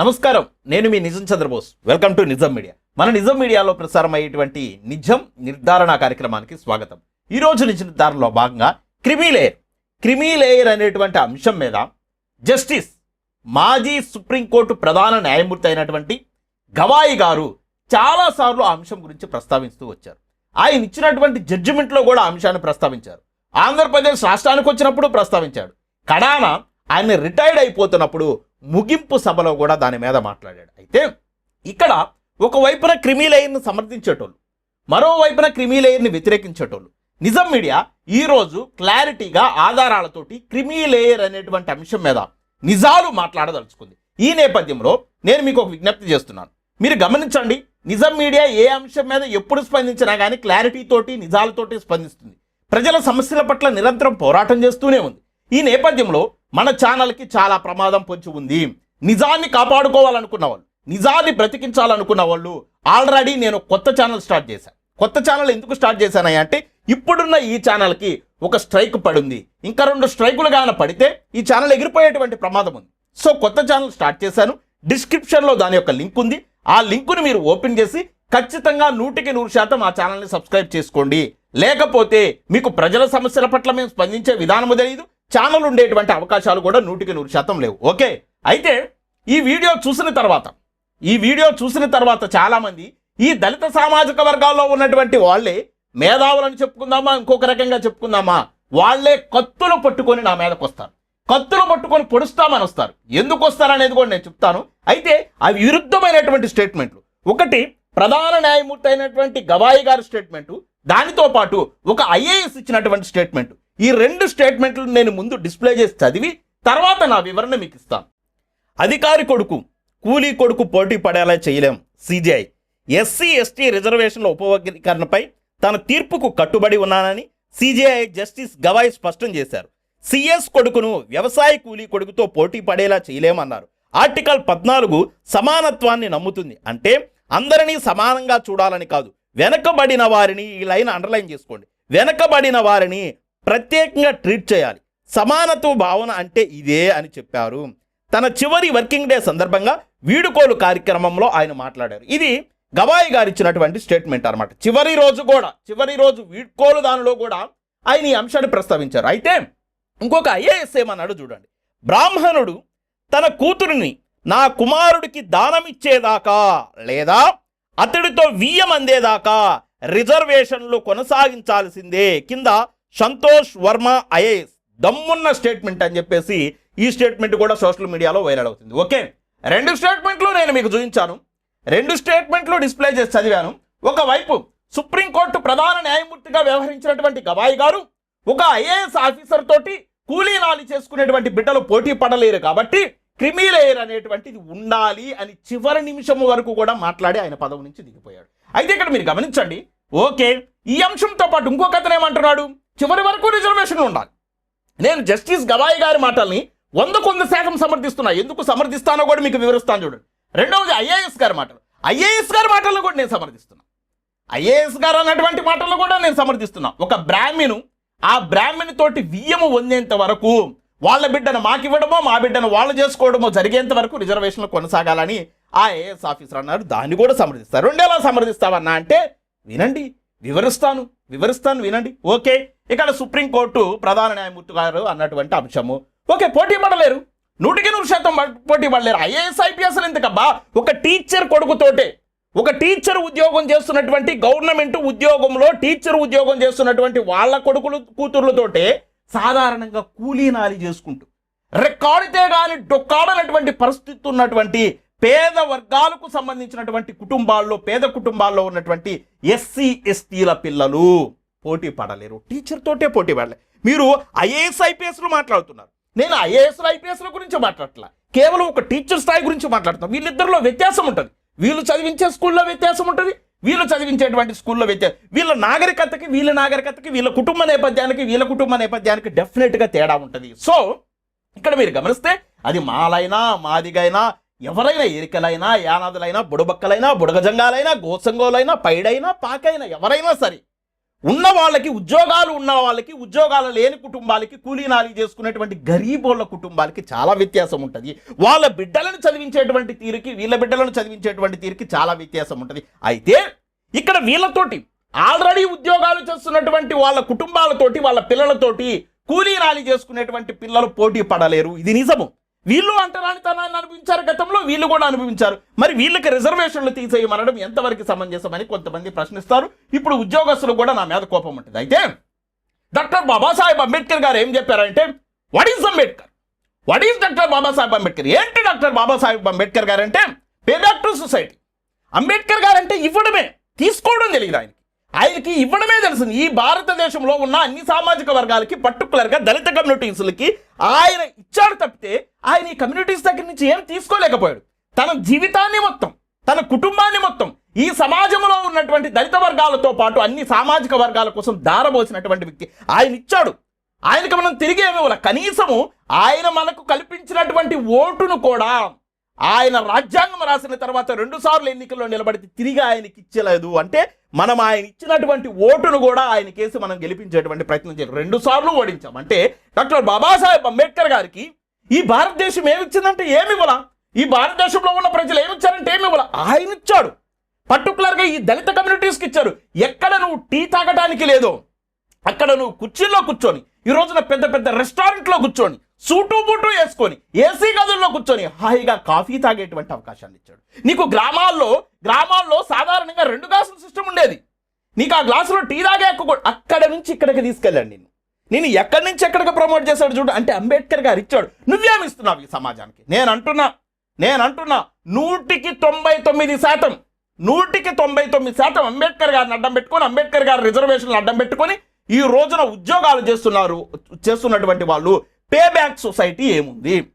నమస్కారం. నేను మీ Nijam Chandrabose. Welcome to Nijam media మన నిజం మీడియాలో ప్రసారం అయ్యేటువంటి నిజం నిర్ధారణ కార్యక్రమానికి స్వాగతం. ఈ రోజు నిజ నిర్ధారణలో భాగంగా క్రిమీ లేయర్. క్రిమీ లేయర్ అనేటువంటి అంశం మీద జస్టిస్ మాజీ సుప్రీంకోర్టు ప్రధాన న్యాయమూర్తి అయినటువంటి గవాయి గారు చాలాసార్లు ఆ అంశం గురించి ప్రస్తావిస్తూ వచ్చారు. ఆయన ఇచ్చినటువంటి జడ్జిమెంట్లో కూడా అంశాన్ని ప్రస్తావించారు. ఆంధ్రప్రదేశ్ రాష్ట్రానికి వచ్చినప్పుడు ప్రస్తావించాడు. కడాన ఆయన రిటైర్డ్ అయిపోతున్నప్పుడు ముగింపు సభలో కూడా దాని మీద మాట్లాడాడు. అయితే ఇక్కడ ఒకవైపున క్రిమిలేయర్ని సమర్థించేటోళ్ళు మరోవైపున క్రిమిలేయర్ని వ్యతిరేకించేటోళ్ళు. నిజం మీడియా ఈరోజు క్లారిటీగా ఆధారాలతోటి క్రిమిలేయర్ అనేటువంటి అంశం మీద నిజాలు మాట్లాడదలుచుకుంది. ఈ నేపథ్యంలో నేను మీకు ఒక విజ్ఞప్తి చేస్తున్నాను. మీరు గమనించండి నిజం మీడియా ఏ అంశం మీద ఎప్పుడు స్పందించినా కానీ క్లారిటీతోటి నిజాలతోటి స్పందిస్తుంది. ప్రజల సమస్యల పట్ల నిరంతరం పోరాటం చేస్తూనే ఉంది. ఈ నేపథ్యంలో మన ఛానల్కి చాలా ప్రమాదం పొంచి ఉంది. నిజాన్ని కాపాడుకోవాలనుకున్న వాళ్ళు నిజాన్ని బ్రతికించాలనుకున్న వాళ్ళు ఆల్రెడీ నేను కొత్త ఛానల్ స్టార్ట్ చేశాను కొత్త ఛానల్ ఎందుకు స్టార్ట్ చేశానయ్య అంటే ఇప్పుడున్న ఈ ఛానల్కి ఒక స్ట్రైక్ పడింది. ఇంకా రెండు స్ట్రైకులు గాన పడితే ఈ ఛానల్ ఎగిరిపోయేటువంటి ప్రమాదం ఉంది. సో కొత్త ఛానల్ స్టార్ట్ చేశాను. డిస్క్రిప్షన్లో దాని యొక్క లింక్ ఉంది. ఆ లింకుని మీరు ఓపెన్ చేసి ఖచ్చితంగా నూటికి నూరు శాతం ఆ ఛానల్ని సబ్స్క్రైబ్ చేసుకోండి. లేకపోతే మీకు ప్రజల సమస్యల పట్ల మేము స్పందించే విధానము తెలియదు ఛానల్ ఉండేటువంటి అవకాశాలు కూడా నూటికి నూరు శాతం లేవు. ఓకే? అయితే ఈ వీడియో చూసిన తర్వాత ఈ వీడియో చూసిన తర్వాత చాలామంది ఈ దళిత సామాజిక వర్గాల్లో ఉన్నటువంటి వాళ్ళే మేధావులను చెప్పుకుందామా ఇంకొక రకంగా చెప్పుకుందామా? వాళ్ళే కత్తులు పట్టుకొని నా మీదకు వస్తారు. కత్తులు పట్టుకొని పొడుస్తామని వస్తారు. ఎందుకు వస్తారనేది కూడా నేను చెప్తాను. అయితే అవి విరుద్ధమైనటువంటి స్టేట్మెంట్లు. ఒకటి ప్రధాన న్యాయమూర్తి అయినటువంటి గవాయి గారి స్టేట్మెంటు. దానితో పాటు ఒక ఐఏఎస్ ఇచ్చినటువంటి స్టేట్మెంట్. ఈ రెండు స్టేట్మెంట్లు నేను ముందు డిస్ప్లే చేసి చదివి తర్వాత నా వివరణ మీకు ఇస్తాను. అధికారి కొడుకు కూలీ కొడుకు పోటీ పడేలా చేయలేం సిజిఐ. ఎస్సీ ఎస్టీ రిజర్వేషన్ల ఉపవర్గీకరణపై తన తీర్పుకు కట్టుబడి ఉన్నానని సిజిఐ జస్టిస్ గవాయ్ స్పష్టం చేశారు. సిఎస్ కొడుకును వ్యవసాయ కూలీ కొడుకుతో పోటీ పడేలా చేయలేమన్నారు. ఆర్టికల్ పద్నాలుగు సమానత్వాన్ని నమ్ముతుంది. అంటే అందరినీ సమానంగా చూడాలని కాదు. వెనకబడిన వారిని ఈ లైన్ అండర్లైన్ చేసుకోండి. వెనకబడిన వారిని ప్రత్యేకంగా ట్రీట్ చేయాలి. సమానత్వ భావన అంటే ఇదే అని చెప్పారు. తన చివరి వర్కింగ్ డే సందర్భంగా వీడుకోలు కార్యక్రమంలో ఆయన మాట్లాడారు. ఇది గవాయి గారు ఇచ్చినటువంటి స్టేట్మెంట్ అన్నమాట. చివరి రోజు కూడా చివరి రోజు వీడ్కోలు దానిలో కూడా ఆయన ఈ అంశాన్ని ప్రస్తావించారు. అయితే ఇంకొక ఐఏఎస్ ఏమన్నాడు చూడండి. బ్రాహ్మణుడు తన కూతురిని నా కుమారుడికి దానమిచ్చేదాకా లేదా అతడితో వియ్యం అందేదాకా రిజర్వేషన్లు కొనసాగించాల్సిందే కింద సంతోష్ వర్మ ఐఏఎస్ దమ్మున్న స్టేట్మెంట్ అని చెప్పేసి ఈ స్టేట్మెంట్ కూడా సోషల్ మీడియాలో వైరల్ అవుతుంది. ఓకే? రెండు స్టేట్మెంట్లు నేను మీకు చూపించాను. రెండు స్టేట్మెంట్లు డిస్ప్లే చేసి చదివాను. ఒకవైపు సుప్రీంకోర్టు ప్రధాన న్యాయమూర్తిగా వ్యవహరించినటువంటి గవాయి గారు ఒక ఐఏఎస్ ఆఫీసర్ తోటి కూలీ నాలి చేసుకునేటువంటి బిడ్డలు పోటీ పడలేరు కాబట్టి క్రిమిలేయర్ అనేటువంటిది ఉండాలి అని చివరి నిమిషం వరకు కూడా మాట్లాడి ఆయన పదవి నుంచి దిగిపోయాడు. అయితే ఇక్కడ మీరు గమనించండి. ఓకే? ఈ అంశంతో పాటు ఇంకొక అతను ఏమంటున్నాడు? చివరి వరకు రిజర్వేషన్ ఉండాలి. నేను జస్టిస్ గవాయి గారి మాటల్ని వందకు వంద శాతం సమర్థిస్తున్నా. ఎందుకు సమర్థిస్తానో కూడా మీకు వివరిస్తాను చూడండి. రెండవది ఐఏఎస్ గారి మాటలు. ఐఏఎస్ గారి మాటలను కూడా నేను సమర్థిస్తున్నా. ఐఏఎస్ గారు అన్నటువంటి మాటలను కూడా నేను సమర్థిస్తున్నా. ఒక బ్రాహ్మణు ఆ బ్రాహ్మణి తోటి వియ్యము పొందేంత వరకు వాళ్ళ బిడ్డను మాకివ్వడమో మా బిడ్డను వాళ్ళు చేసుకోవడమో జరిగేంత వరకు రిజర్వేషన్లు కొనసాగాలని ఆ ఐఏఎస్ ఆఫీసర్ అన్నారు. దాన్ని కూడా సమర్థిస్తారు రెండేలా సమర్థిస్తావన్నా అంటే వినండి వివరిస్తాను. వివరిస్తాను వినండి. ఓకే ఇక్కడ సుప్రీంకోర్టు ప్రధాన న్యాయమూర్తి గారు అన్నటువంటి అంశము. ఓకే పోటీ పడలేరు. నూటికి నూరు శాతం ప- పోటీ పడలేరు. ఐఏఎస్ ఐపీఎస్లు ఎందుకబ్బా? ఒక టీచర్ కొడుకుతోటే ఒక టీచర్ ఉద్యోగం చేస్తున్నటువంటి గవర్నమెంట్ ఉద్యోగంలో టీచర్ ఉద్యోగం చేస్తున్నటువంటి వాళ్ళ కొడుకులు కూతుర్లతోటే సాధారణంగా కూలీనాలి చేసుకుంటూ రెక్కాడితే కానీ డొక్కాడనటువంటి పరిస్థితి ఉన్నటువంటి పేద వర్గాలకు సంబంధించినటువంటి కుటుంబాల్లో పేద కుటుంబాల్లో ఉన్నటువంటి ఎస్సీ ఎస్టీల పిల్లలు పోటీ పడలేరు. టీచర్ తోటే పోటీ పడలేరు మీరు ఐఏఎస్ ఐపీఎస్లు మాట్లాడుతున్నారు. నేను ఐఏఎస్ ఐపీఎస్ల గురించి మాట్లాడట్లా. కేవలం ఒక టీచర్ స్థాయి గురించి మాట్లాడుతున్నాను వీళ్ళిద్దరిలో వ్యత్యాసం ఉంటుంది. వీళ్ళు చదివించే స్కూల్లో వ్యత్యాసం ఉంటుంది. వీళ్ళు చదివించేటువంటి స్కూల్లో వ్యత్యాసం. వీళ్ళ నాగరికతకి వీళ్ళ నాగరికతకి వీళ్ళ కుటుంబ నేపథ్యానికి వీళ్ళ కుటుంబ నేపథ్యానికి డెఫినెట్గా తేడా ఉంటుంది. సో ఇక్కడ మీరు గమనిస్తే అది మాలైనా మాదిగైనా ఎవరైనా ఎరికలైనా యానాదులైనా బుడబక్కలైనా బుడగజంగాలైనా గోసంగోలైనా పైడైనా పాకైనా ఎవరైనా సరే ఉన్న వాళ్ళకి ఉద్యోగాలు ఉన్న వాళ్ళకి ఉద్యోగాలు లేని కుటుంబాలకి కూలీనాలి చేసుకునేటువంటి గరీబోళ్ళ కుటుంబాలకి చాలా వ్యత్యాసం ఉంటుంది. వాళ్ళ బిడ్డలను చదివించేటువంటి తీరుకి వీళ్ళ బిడ్డలను చదివించేటువంటి తీరుకి చాలా వ్యత్యాసం ఉంటుంది. అయితే ఇక్కడ వీళ్ళతోటి ఆల్రెడీ ఉద్యోగాలు చేస్తున్నటువంటి వాళ్ళ కుటుంబాలతోటి వాళ్ళ పిల్లలతోటి కూలీనాలి చేసుకునేటువంటి పిల్లలు పోటీ పడలేరు. ఇది నిజము. వీళ్ళు అంటరానితనాన్ని అనుభవించారు గతంలో వీళ్ళు కూడా అనుభవించారు. మరి వీళ్ళకి రిజర్వేషన్లు తీసేయమనడం ఎంతవరకు సమంజసమని కొంతమంది ప్రశ్నిస్తారు. ఇప్పుడు ఉద్యోగస్తులు కూడా నా మీద కోపం ఉంటుంది. అయితే డాక్టర్ బాబాసాహెబ్ అంబేద్కర్ గారు ఏం చెప్పారంటే what is Ambedkar what is doctor Babasaheb Ambedkar? ఏంటి డాక్టర్ బాబాసాహెబ్ అంబేద్కర్ గారు అంటే pay back to society Ambedkar గారు అంటే ఇవ్వడమే తీసుకోవడం తెలియదు ఆయన. ఆయనకి ఇవ్వడమే తెలుసు ఈ భారతదేశంలో ఉన్న అన్ని సామాజిక వర్గాలకి పర్టికులర్గా దళిత కమ్యూనిటీస్లకి ఆయన ఇచ్చాడు తప్పితే ఆయన ఈ కమ్యూనిటీస్ దగ్గర నుంచి ఏం తీసుకోలేకపోయాడు. తన జీవితాన్ని మొత్తం తన కుటుంబాన్ని మొత్తం ఈ సమాజంలో ఉన్నటువంటి దళిత వర్గాలతో పాటు అన్ని సామాజిక వర్గాల కోసం దారబోసినటువంటి వ్యక్తి ఆయన ఇచ్చాడు. ఆయనకు మనం తిరిగి ఏమివ్వాలి కనీసము ఆయన మనకు కల్పించినటువంటి ఓటును కూడా ఆయన రాజ్యాంగం రాసిన తర్వాత రెండు సార్లు ఎన్నికల్లో నిలబడితే తిరిగి ఆయనకి ఇచ్చలేదు. అంటే మనం ఆయన ఇచ్చినటువంటి ఓటును కూడా ఆయన కేసు మనం గెలిపించేటువంటి ప్రయత్నం చేయాలి రెండు సార్లు ఓడించాం. అంటే డాక్టర్ బాబాసాహెబ్ అంబేద్కర్ గారికి ఈ భారతదేశం ఏమిచ్చిందంటే ఏమి ఇవ్వలా? ఈ భారతదేశంలో ఉన్న ప్రజలు ఏమి ఇచ్చారంటే ఏమి ఇవ్వాల? ఆయన ఇచ్చాడు. పర్టికులర్గా ఈ దళిత కమ్యూనిటీస్కి ఇచ్చారు. ఎక్కడ నువ్వు టీ తాగటానికి లేదో అక్కడ నువ్వు కుర్చీల్లో కూర్చొని ఈ రోజున పెద్ద పెద్ద రెస్టారెంట్లో కూర్చొని సూటు బుట్టు వేసుకొని ఏసీ గదుల్లో కూర్చొని హాయిగా కాఫీ తాగేటువంటి అవకాశాన్ని ఇచ్చాడు. నీకు గ్రామాల్లో గ్రామాల్లో సాధారణంగా రెండు గ్లాసుల సిస్టమ్ ఉండేది. నీకు ఆ గ్లాసులో టీ తాగే కూడా అక్కడ నుంచి ఇక్కడికి తీసుకెళ్ళాడు నేను నేను ఎక్కడి నుంచి ఎక్కడికి ప్రమోట్ చేశాడు చూడు. అంటే అంబేద్కర్ గారు ఇచ్చాడు. నువ్వేమిస్తున్నావు ఈ సమాజానికి? నేను అంటున్నా నేను అంటున్నా నూటికి తొంభై తొమ్మిది శాతం నూటికి తొంభై తొమ్మిది శాతం అంబేద్కర్ గారిని అడ్డం పెట్టుకొని అంబేద్కర్ గారి రిజర్వేషన్లు అడ్డం పెట్టుకొని ఈ రోజున ఉద్యోగాలు చేస్తున్నారు చేస్తున్నటువంటి వాళ్ళు పే బ్యాక్ సొసైటీ ఏముంది?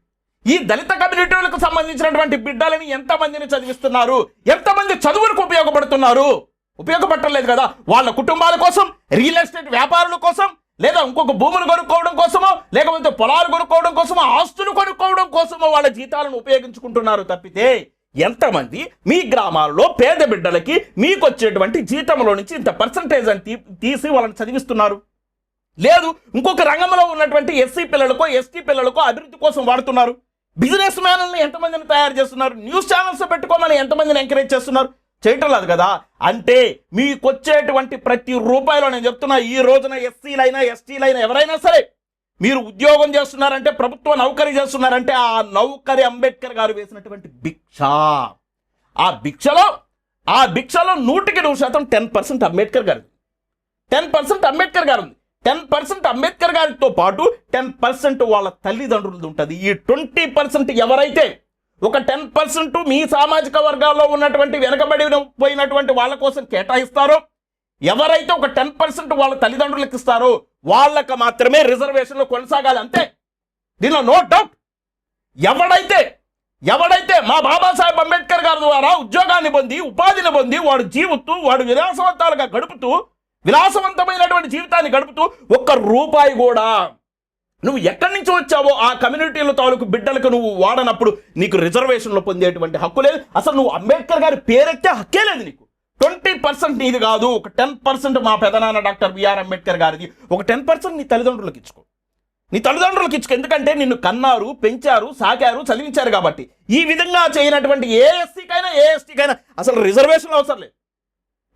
ఈ దళిత కమ్యూనిటీలకు సంబంధించినటువంటి బిడ్డలని ఎంతమందిని చదివిస్తున్నారు? ఎంతమంది చదువులకు ఉపయోగపడుతున్నారు? ఉపయోగపడలేదు కదా. వాళ్ళ కుటుంబాల కోసం రియల్ ఎస్టేట్ వ్యాపారుల కోసం లేదా ఇంకొక భూములు కొనుక్కోవడం కోసమో లేకపోతే పొలాలు కొనుక్కోవడం కోసమో ఆస్తులు కొనుక్కోవడం కోసమో వాళ్ళ జీతాలను ఉపయోగించుకుంటున్నారు తప్పితే ఎంతమంది మీ గ్రామాల్లో పేద బిడ్డలకి మీకు వచ్చేటువంటి జీతంలో నుంచి ఇంత పర్సంటేజ్ అని తీ- తీసి వాళ్ళని చదివిస్తున్నారు? లేదు ఇంకొక రంగంలో ఉన్నటువంటి ఎస్సీ పిల్లలకో ఎస్టీ పిల్లలకో అభివృద్ధి కోసం వాడుతున్నారు. బిజినెస్ మ్యాన్లని ఎంతమందిని తయారు చేస్తున్నారు? న్యూస్ ఛానల్స్ పెట్టుకోమని ఎంతమందిని ఎంకరేజ్ చేస్తున్నారు? చేయటం లేదు కదా? అంటే మీకు వచ్చేటువంటి ప్రతి రూపాయలో నేను చెప్తున్నా ఈ రోజున ఎస్సీలైనా ఎస్టీలైనా ఎవరైనా సరే మీరు ఉద్యోగం చేస్తున్నారంటే ప్రభుత్వ నౌకరీ చేస్తున్నారంటే ఆ నౌకరీ అంబేద్కర్ గారు వేసినటువంటి భిక్ష. ఆ భిక్షలో ఆ భిక్షలో నూటికి నూరు శాతం టెన్ పర్సెంట్ అంబేద్కర్ గారు టెన్ పర్సెంట్ అంబేద్కర్ గారు ఉంది టెన్ పర్సెంట్ అంబేద్కర్ గారితో పాటు టెన్ పర్సెంట్ వాళ్ళ తల్లిదండ్రులది ఉంటుంది. ఈ ట్వంటీ పర్సెంట్ ఎవరైతే ఒక టెన్ పర్సెంట్ మీ సామాజిక వర్గాల్లో ఉన్నటువంటి వెనకబడి పోయినటువంటి వాళ్ళ కోసం కేటాయిస్తారో ఎవరైతే ఒక టెన్ పర్సెంట్ వాళ్ళ తల్లిదండ్రులకు ఇస్తారో వాళ్ళకి మాత్రమే రిజర్వేషన్లు కొనసాగాలి. అంతే. దీనిలో నో డౌట్ ఎవడైతే ఎవడైతే మా బాబాసాహెబ్ అంబేద్కర్ గారి ద్వారా ఉద్యోగాన్ని పొంది ఉపాధిని పొంది వాడు జీవుతూ వాడు విలాసవంతాలుగా గడుపుతూ విలాసవంతమైనటువంటి జీవితాన్ని గడుపుతూ ఒక్క రూపాయి కూడా నువ్వు ఎక్కడి నుంచి వచ్చావో ఆ కమ్యూనిటీల తాలూకు బిడ్డలకు నువ్వు వాడనప్పుడు నీకు రిజర్వేషన్లు పొందేటువంటి హక్కు లేదు. అసలు నువ్వు అంబేద్కర్ గారి పేరెత్తే హక్కే లేదు నీకు. ట్వంటీ పర్సెంట్ నీది కాదు. ఒక టెన్ పర్సెంట్ మా పెదనాన్న డాక్టర్ బిఆర్ అంబేద్కర్ గారిది. ఒక టెన్ పర్సెంట్ నీ తల్లిదండ్రులకు ఇచ్చుకో. నీ తల్లిదండ్రులకు ఇచ్చుకో. ఎందుకంటే నిన్ను కన్నారు పెంచారు సాకారు చదివించారు కాబట్టి. ఈ విధంగా చేయనటువంటి ఏ ఎస్సీకైనా ఏ ఎస్టీకైనా అసలు రిజర్వేషన్ అవసరం లేదు.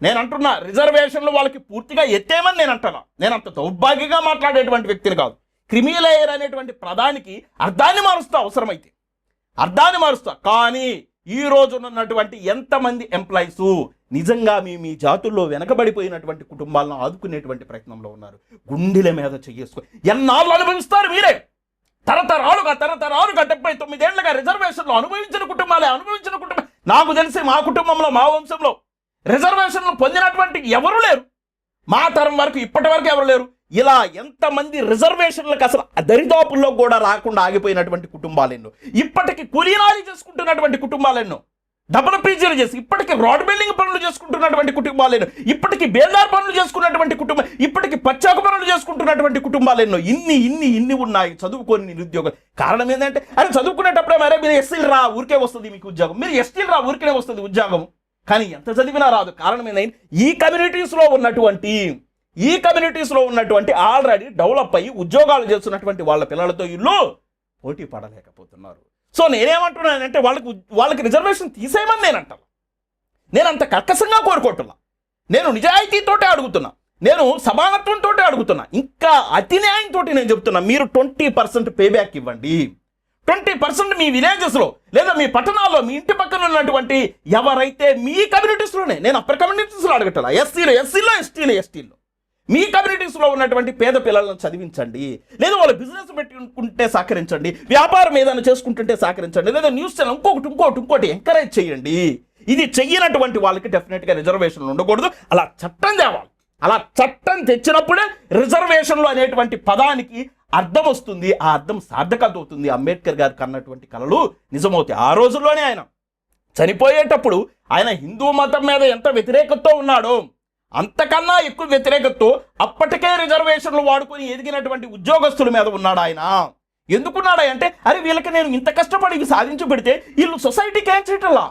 నేను అంటున్నా రిజర్వేషన్లు వాళ్ళకి పూర్తిగా ఎత్తేమని నేను అంటున్నా నేను అంత దౌర్భాగ్యంగా మాట్లాడేటువంటి వ్యక్తిని కాదు. క్రిమిలేయర్ అనేటువంటి ప్రధానికి అర్థాన్ని మారుస్తా అవసరమైతే. అర్థాన్ని మారుస్తా. కానీ ఈ రోజునున్నటువంటి ఎంతమంది ఎంప్లాయీస్ నిజంగా మీ మీ జాతుల్లో వెనకబడిపోయినటువంటి కుటుంబాలను ఆదుకునేటువంటి ప్రయత్నంలో ఉన్నారు. గుండెల మీద చెయ్యేసుకో. ఎన్నాళ్ళు అనుభవిస్తారు మీరే? తరతరాలుగా తరతరాలుగా డెబ్బై తొమ్మిదేళ్ళుగా రిజర్వేషన్లు అనుభవించిన కుటుంబాలే అనుభవించిన కుటుంబం నాకు తెలిసి మా కుటుంబంలో మా వంశంలో రిజర్వేషన్లు పొందినటువంటి ఎవరు లేరు. మా తరం వరకు ఇప్పటి వరకు ఎవరు లేరు. ఇలా ఎంతమంది రిజర్వేషన్లకు అసలు దరిదాపుల్లో కూడా రాకుండా ఆగిపోయినటువంటి కుటుంబాలెన్నో ఇప్పటికి కులీనాలు చేసుకుంటున్నటువంటి కుటుంబాలెన్నో డబుల్ పీజీలు చేసి ఇప్పటికి రోడ్ బిల్డింగ్ పనులు చేసుకుంటున్నటువంటి కుటుంబాలెన్నో ఇప్పటికి బేల్దార్ పనులు చేసుకున్నటువంటి కుటుంబం ఇప్పటికి పచ్చాకు పనులు చేసుకుంటున్నటువంటి కుటుంబాలెన్నో ఇన్ని ఇన్ని ఇన్ని ఉన్నాయి చదువుకొని నిరుద్యోగం కారణం ఏంటంటే అరే చదువుకునేటప్పుడే మరే మీరు ఎస్సీలు రా ఊరికే వస్తుంది మీకు ఉద్యోగం. మీరు ఎస్టీలు రా ఊరికే వస్తుంది ఉద్యోగం. కానీ ఎంత చదివినా రాదు. కారణం ఏంటంటే ఈ కమ్యూనిటీస్లో ఉన్నటువంటి ఈ కమ్యూనిటీస్లో ఉన్నటువంటి ఆల్రెడీ డెవలప్ అయ్యి ఉద్యోగాలు చేస్తున్నటువంటి వాళ్ళ పిల్లలతో ఇల్లు పోటీ పడలేకపోతున్నారు. సో నేనేమంటున్నానంటే వాళ్ళకి వాళ్ళకి రిజర్వేషన్ తీసేయమని నేను అంటాను నేను అంత కక్కసంగా కోరుకుంటున్నా నేను నిజాయితీతోటే అడుగుతున్నా. నేను సమానత్వంతో అడుగుతున్నా. ఇంకా అతి న్యాయంతో నేను చెప్తున్నా. మీరు ట్వంటీ పర్సెంట్ పే బ్యాక్ ఇవ్వండి. ట్వంటీ పర్సెంట్ మీ విలేజెస్లో లేదా మీ పట్టణాల్లో మీ ఇంటి పక్కన ఉన్నటువంటి ఎవరైతే మీ కమ్యూనిటీస్లోనే నేను అప్పర్ కమ్యూనిటీస్లో అడగట్లా ఎస్సీలో ఎస్సీలో ఎస్టీలో ఎస్టీలో. మీ కమ్యూనిటీస్లో ఉన్నటువంటి పేద పిల్లలను చదివించండి లేదా వాళ్ళు బిజినెస్ పెట్టుకుంటే సహకరించండి వ్యాపారం ఏదైనా చేసుకుంటుంటే సహకరించండి లేదా న్యూస్ ఛానల్ ఇంకొకటి ఇంకోటి ఇంకోటి ఎంకరేజ్ చేయండి. ఇది చెయ్యనటువంటి వాళ్ళకి డెఫినెట్గా రిజర్వేషన్లు ఉండకూడదు. అలా చట్టం తేవాలి. అలా చట్టం తెచ్చినప్పుడే రిజర్వేషన్లు అనేటువంటి పదానికి అర్థం వస్తుంది. ఆ అర్థం సార్థకత అవుతుంది అంబేద్కర్ గారికి అన్నటువంటి కళలు నిజమవుతాయి. ఆ రోజుల్లోనే ఆయన చనిపోయేటప్పుడు ఆయన హిందూ మతం మీద ఎంత వ్యతిరేకతతో ఉన్నాడో అంతకన్నా ఎక్కువ వ్యతిరేకతతో అప్పటికే రిజర్వేషన్లు వాడుకొని ఎదిగినటువంటి ఉద్యోగస్తుల మీద ఉన్నాడు ఆయన. ఎందుకున్నాడు అంటే అరే వీళ్ళకి నేను ఇంత కష్టపడి సాధించి పెడితే వీళ్ళు సొసైటీకి ఏం చేయటల్లా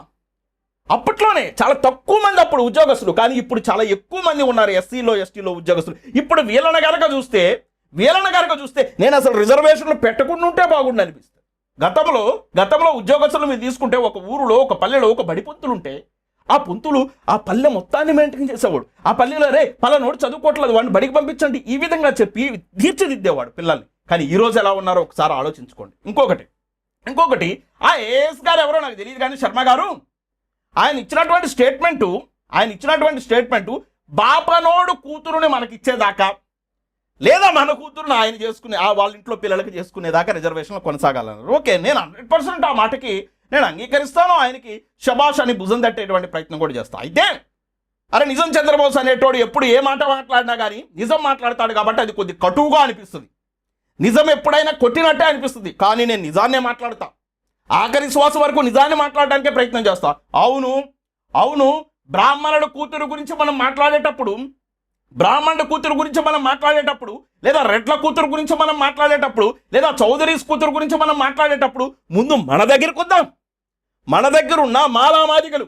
అప్పట్లోనే చాలా తక్కువ మంది అప్పుడు ఉద్యోగస్తులు కానీ ఇప్పుడు చాలా ఎక్కువ మంది ఉన్నారు ఎస్సీలో ఎస్టీలో ఉద్యోగస్తులు. ఇప్పుడు వీళ్ళని గనక చూస్తే వీళ్ళని గనక చూస్తే నేను అసలు రిజర్వేషన్లు పెట్టకుండా ఉంటే బాగుండు అనిపిస్తుంది. గతంలో గతంలో ఉద్యోగస్తులు మీరు తీసుకుంటే ఒక ఊరిలో ఒక పల్లెలో ఒక బడి పొంతులు ఉంటే ఆ పొంతులు ఆ పల్లె మొత్తాన్ని మెయింటైన్ చేసేవాడు. ఆ పల్లెలో రే పలానోడు చదువుకోవట్లేదు వాడిని బడికి పంపించండి. ఈ విధంగా చెప్పి తీర్చిదిద్దేవాడు పిల్లల్ని. కానీ ఈ రోజు ఎలా ఉన్నారో ఒకసారి ఆలోచించుకోండి. ఇంకొకటి ఇంకొకటి ఆ ఏఎస్ గారు ఎవరో నాకు తెలియదు కానీ శర్మ గారు ఆయన ఇచ్చినటువంటి స్టేట్మెంటు ఆయన ఇచ్చినటువంటి స్టేట్మెంటు బాపనోడు కూతురుని మనకిచ్చేదాకా లేదా మన కూతురుని ఆయన చేసుకునే ఆ వాళ్ళ ఇంట్లో పిల్లలకి చేసుకునేదాకా రిజర్వేషన్లు కొనసాగాలన్నారు. ఓకే నేను హండ్రెడ్ పర్సెంట్ ఆ మాటకి నేను అంగీకరిస్తాను ఆయనకి శబాష్ అని భుజం తట్టేటువంటి ప్రయత్నం కూడా చేస్తాను అయితే అరే నిజం చంద్రబోస్ అనేటోడు ఎప్పుడు ఏ మాట మాట్లాడినా కానీ నిజం మాట్లాడతాడు కాబట్టి అది కొద్ది కటువుగా అనిపిస్తుంది. నిజం ఎప్పుడైనా కొట్టినట్టే అనిపిస్తుంది. కానీ నేను నిజాన్నే మాట్లాడతా. ఆఖరి శ్వాస వరకు నిజాన్ని మాట్లాడడానికే ప్రయత్నం చేస్తా. అవును అవును బ్రాహ్మణుడు కూతురు గురించి మనం మాట్లాడేటప్పుడు బ్రాహ్మణుడు కూతురు గురించి మనం మాట్లాడేటప్పుడు లేదా రెడ్ల కూతురు గురించి మనం మాట్లాడేటప్పుడు లేదా చౌదరీస్ కూతురు గురించి మనం మాట్లాడేటప్పుడు ముందు మన దగ్గరకు వద్దాం. మన దగ్గర ఉన్న మాలామాదిగలు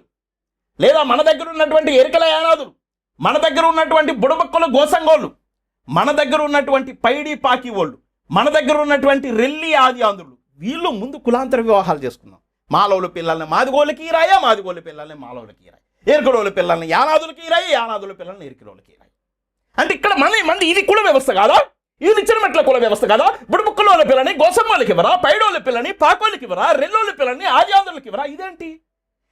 లేదా మన దగ్గర ఉన్నటువంటి ఎరికల యానాదులు మన దగ్గర ఉన్నటువంటి బుడబక్కలు గోసంగోళ్ళు మన దగ్గర ఉన్నటువంటి పైడి పాకి వాళ్ళు మన దగ్గర ఉన్నటువంటి రెల్లి ఆది ఆంధ్రులు వీళ్ళు ముందు కులాంతర వివాహాలు చేసుకుందాం మాలవుల పిల్లల్ని మాదిగోళ్ళకి ఈరాయా మాదిగోళ్ళ పిల్లల్ని మాలవులకి ఈరాయి. ఎరుకడోళ్ళ పిల్లల్ని యానాదులకి ఈరాయి యానాదుల పిల్లల్ని ఎరికడోళ్ళకి ఈరాయి. అంటే ఇక్కడ మన మంది ఇది కుల వ్యవస్థ కాదా? ఇది నిచ్చిన మెట్ల కుల వ్యవస్థ కాదా? బుడబుక్కలోళ్ళ పిల్లని గోసమ్మలకి ఇవ్వరా పైడోళ్ళ పిల్లని పాకోళ్ళకి ఇవ్వరా రెల్లోళ్ళ పిల్లని ఆర్యాంధ్రులకి ఇవ్వరా? ఇదేంటి?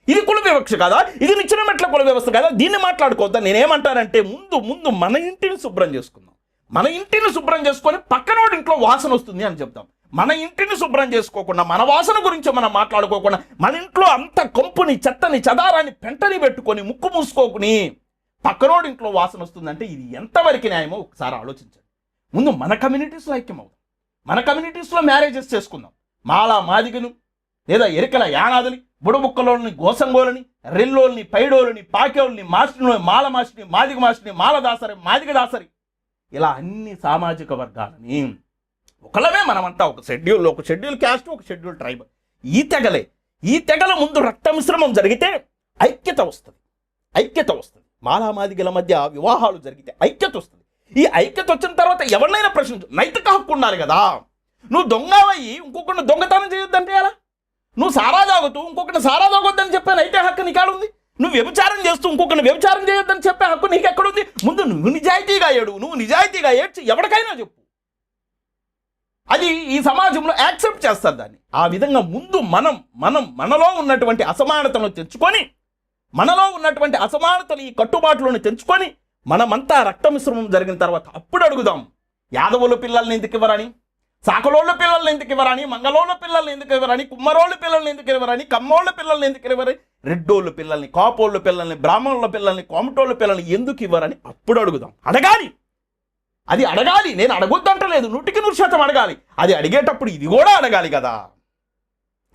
ఇది కుల వివక్ష కదా? ఇది నిచ్చిన మెట్ల కుల వ్యవస్థ కదా? దీన్ని మాట్లాడుకోవద్దా? నేనేమంటానంటే ముందు ముందు మన ఇంటిని శుభ్రం చేసుకుందాం. మన ఇంటిని శుభ్రం చేసుకొని పక్కనోడి ఇంట్లో వాసన వస్తుంది అని చెప్తాం మన ఇంటిని శుభ్రం చేసుకోకుండా మన వాసన గురించి మనం మాట్లాడుకోకుండా మన ఇంట్లో అంత కొంపుని చెత్తని చదారాన్ని పెంటని పెట్టుకొని ముక్కు మూసుకోకుని పక్కనోడి ఇంట్లో వాసన వస్తుందంటే ఇది ఎంతవరకు న్యాయమో ఒకసారి ఆలోచించండి. ముందు మన కమ్యూనిటీస్లో ఐక్యం అవుదాం మన కమ్యూనిటీస్లో మ్యారేజెస్ చేసుకుందాం. మాలా మాదిగను లేదా ఎరికల యానాదుని బుడబుక్కలోని గోసంగోలని రెల్లోల్ని పైడోలని పాకేవుల్ని మాస్టిని మాల మాస్టిని మాదిగ మాస్టిని మాల దాసరి మాదిగ దాసరి ఇలా అన్ని సామాజిక వర్గాలని ఒకళ్ళమే మనమంతా ఒక షెడ్యూల్ ఒక షెడ్యూల్ క్యాస్ట్ ఒక షెడ్యూల్ ట్రైబ్ ఈ తెగలే. ఈ తెగల ముందు రక్త మిశ్రమం జరిగితే ఐక్యత వస్తుంది. ఐక్యత వస్తుంది. మాలామాదిగల మధ్య వివాహాలు జరిగితే ఐక్యత వస్తుంది. ఈ ఐక్యత వచ్చిన తర్వాత ఎవరినైనా ప్రశ్నించు నైతిక హక్కు ఉండాలి కదా. నువ్వు దొంగవయ్యి ఇంకొకరిని దొంగతనం చేయొద్దంటే ఎలా? నువ్వు సారా తాగుతూ ఇంకొకరిని సారా తాగొద్దని చెప్పే నైతిక హక్కు నీకాడుంది? నువ్వు వ్యభిచారం చేస్తూ ఇంకొకరిని వ్యభిచారం చేయొద్దని చెప్పే హక్కు నీకు ఎక్కడుంది ముందు నువ్వు నిజాయితీగా ఏడు. నువ్వు నిజాయితీగా ఏడ్చి ఎవరికైనా చెప్పు. అది ఈ సమాజంలో యాక్సెప్ట్ చేస్తారు దాన్ని. ఆ విధంగా ముందు మనం మనం మనలో ఉన్నటువంటి అసమానతను తెచ్చుకొని మనలో ఉన్నటువంటి అసమానతలు ఈ కట్టుబాట్లను తెంచుకొని మనమంతా రక్త మిశ్రమం జరిగిన తర్వాత అప్పుడు అడుగుదాం యాదవుల పిల్లల్ని ఎందుకు ఇవ్వరని సాకలోళ్ళ పిల్లల్ని ఎందుకు ఇవ్వరని మంగళోళ్ళ పిల్లల్ని ఎందుకు ఇవ్వరని కుమ్మరోళ్ళ పిల్లల్ని ఎందుకు ఇవ్వరని కమ్మోళ్ళ పిల్లల్ని ఎందుకు ఇవ్వరని రెడ్డోళ్ళ పిల్లల్ని కాపోళ్ళ పిల్లల్ని బ్రాహ్మణుల పిల్లల్ని కోమటోళ్ళ పిల్లల్ని ఎందుకు ఇవ్వరని అప్పుడు అడుగుదాం. అడగాలి. అది అడగాలి. నేను అడగొద్దంటలేదు నూటికి నూరు శాతం అడగాలి. అది అడిగేటప్పుడు ఇది కూడా అడగాలి కదా.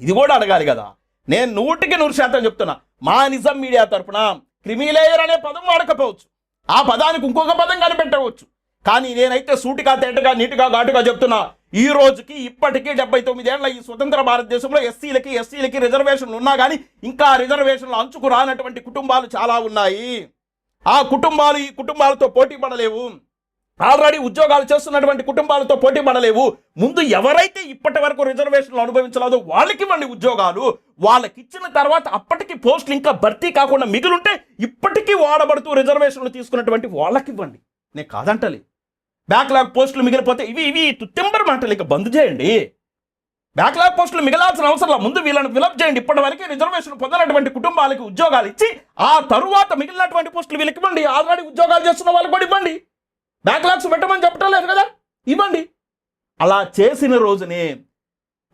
ఇది కూడా అడగాలి కదా. నేను నూటికి నూరు శాతం చెప్తున్నా. మా నిజం మీడియా తరపున క్రిమిలేయర్ అనే పదం వాడకపోవచ్చు. ఆ పదానికి ఇంకొక పదం కనిపెట్టవచ్చు. కానీ నేనైతే సూటిగా తేటగా నీటిగా ఘాటుగా చెప్తున్నా. ఈ రోజుకి ఇప్పటికీ డెబ్బై తొమ్మిదేళ్ళ ఈ స్వతంత్ర భారతదేశంలో ఎస్సీలకి ఎస్సీలకి రిజర్వేషన్లు ఉన్నా కానీ ఇంకా రిజర్వేషన్లు అంచుకు రానటువంటి కుటుంబాలు చాలా ఉన్నాయి. ఆ కుటుంబాలు ఈ కుటుంబాలతో పోటీ పడలేవు. ఆల్రెడీ ఉద్యోగాలు చేస్తున్నటువంటి కుటుంబాలతో పోటీ పడలేవు. ముందు ఎవరైతే ఇప్పటి వరకు రిజర్వేషన్లు అనుభవించలేదో వాళ్ళకి ఇవ్వండి ఉద్యోగాలు. వాళ్ళకి ఇచ్చిన తర్వాత అప్పటికి పోస్టులు ఇంకా భర్తీ కాకుండా మిగులుంటే ఇప్పటికీ వాడబడుతూ రిజర్వేషన్లు తీసుకున్నటువంటి వాళ్ళకి ఇవ్వండి నేను కాదంటలే. బ్యాక్లాగ్ పోస్టులు మిగిలిపోతే ఇవి ఇవి తుత్తింబర్ మాటలు ఇక బంద్ చేయండి. బ్యాక్లాగ్ పోస్టులు మిగలాల్సిన అవసరం ముందు వీళ్ళని ఫిలప్ చేయండి. ఇప్పటివరకు రిజర్వేషన్ పొందినటువంటి కుటుంబాలకి ఉద్యోగాలు ఇచ్చి ఆ తరువాత మిగిలినటువంటి పోస్టులు వీళ్ళకి ఇవ్వండి ఆల్రెడీ ఉద్యోగాలు చేస్తున్న వాళ్ళకి కూడా ఇవ్వండి. బ్యాక్లాగ్స్ పెట్టమని చెప్పటం లేదు కదా? ఇవ్వండి. అలా చేసిన రోజునే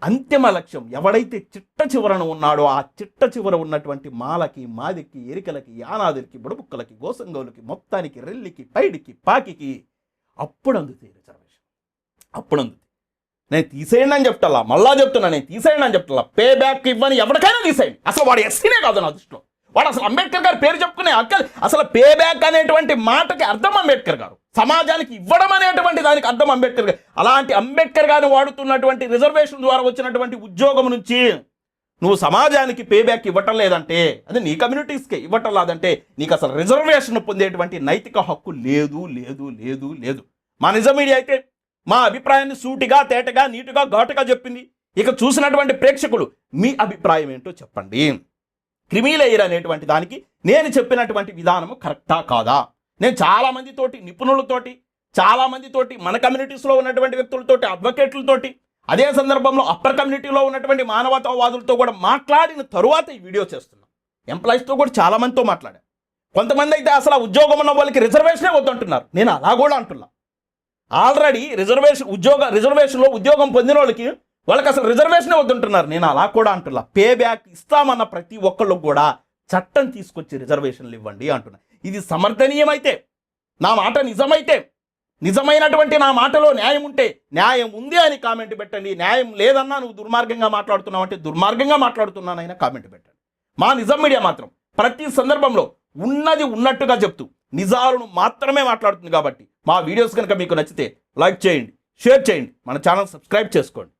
అంతిమ లక్ష్యం ఎవడైతే చిట్ట చివరన ఉన్నాడో ఆ చిట్ట చివర ఉన్నటువంటి మాలకి మాదికి ఎరికలకి యానాదులకి బుడబుక్కలకి గోసంగోలకి మొత్తానికి రెల్లికి పైడికి పాకికి అప్పుడు అందుతాయి రిజర్వేషన్ అప్పుడు అందుతాయి. నేను తీసేయండి అని చెప్తా మళ్ళా చెప్తున్నా నేను తీసేయండి అని చెప్తాలా. పే బ్యాక్ ఇవ్వని ఎవరికైనా తీసేయండి. అసలు వాడు ఎస్సీనే కాదు నా దృష్టిలో. వాడు అసలు అంబేద్కర్ గారు పేరు చెప్పుకునే అక్కలు అసలు పే బ్యాక్ అనేటువంటి మాటకి అర్థం అంబేద్కర్ గారు. సమాజానికి ఇవ్వడం అనేటువంటి దానికి అర్థం అంబేద్కర్ గారు. అలాంటి అంబేద్కర్ గారిని వాడుతున్నటువంటి రిజర్వేషన్ ద్వారా వచ్చినటువంటి ఉద్యోగం నుంచి నువ్వు సమాజానికి పే బ్యాక్ ఇవ్వటం లేదంటే అది నీ కమ్యూనిటీస్కే ఇవ్వటం లేదంటే నీకు అసలు రిజర్వేషన్ పొందేటువంటి నైతిక హక్కు లేదు లేదు లేదు లేదు. మా నిజం మీడియా అయితే మా అభిప్రాయాన్ని సూటిగా తేటగా నీటుగా ఘాటుగా చెప్పింది. ఇక చూసినటువంటి ప్రేక్షకులు మీ అభిప్రాయం ఏంటో చెప్పండి. క్రిమిలేయర్ అనేటువంటి దానికి నేను చెప్పినటువంటి విధానము కరెక్టా కాదా? నేను చాలామందితోటి నిపుణులతోటి చాలామందితోటి మన కమ్యూనిటీస్లో ఉన్నటువంటి వ్యక్తులతోటి అడ్వకేట్లతోటి అదే సందర్భంలో అప్పర్ కమ్యూనిటీలో ఉన్నటువంటి మానవతావాదులతో కూడా మాట్లాడిన తరువాత ఈ వీడియో చేస్తున్నాం. ఎంప్లాయీస్తో కూడా చాలా మందితో మాట్లాడాను కొంతమంది అయితే అసలు ఉద్యోగం ఉన్న వాళ్ళకి రిజర్వేషనే వద్దంటున్నారు. నేను అలా కూడా అంటున్నా ఆల్రెడీ రిజర్వేషన్ ఉద్యోగ రిజర్వేషన్లో ఉద్యోగం పొందిన వాళ్ళకి వాళ్ళకి అసలు రిజర్వేషనే వద్దంటున్నారు. నేను అలా కూడా అంటున్నా. పే బ్యాక్ ఇస్తామన్న ప్రతి ఒక్కళ్ళు కూడా చట్టం తీసుకొచ్చి రిజర్వేషన్లు ఇవ్వండి అంటున్నా. ఇది సమర్థనీయమైతే నా మాట నిజమైతే నిజమైనటువంటి నా మాటలో న్యాయం ఉంటే న్యాయం ఉంది అని కామెంట్ పెట్టండి. న్యాయం లేదన్నా నువ్వు దుర్మార్గంగా మాట్లాడుతున్నావు అంటే దుర్మార్గంగా మాట్లాడుతున్నానైనా కామెంట్ పెట్టండి. మా నిజం మీడియా మాత్రం ప్రతి సందర్భంలో ఉన్నది ఉన్నట్టుగా చెప్తూ నిజాలను మాత్రమే మాట్లాడుతుంది కాబట్టి మా వీడియోస్ కనుక మీకు నచ్చితే లైక్ చేయండి షేర్ చేయండి మన ఛానల్ సబ్స్క్రైబ్ చేసుకోండి.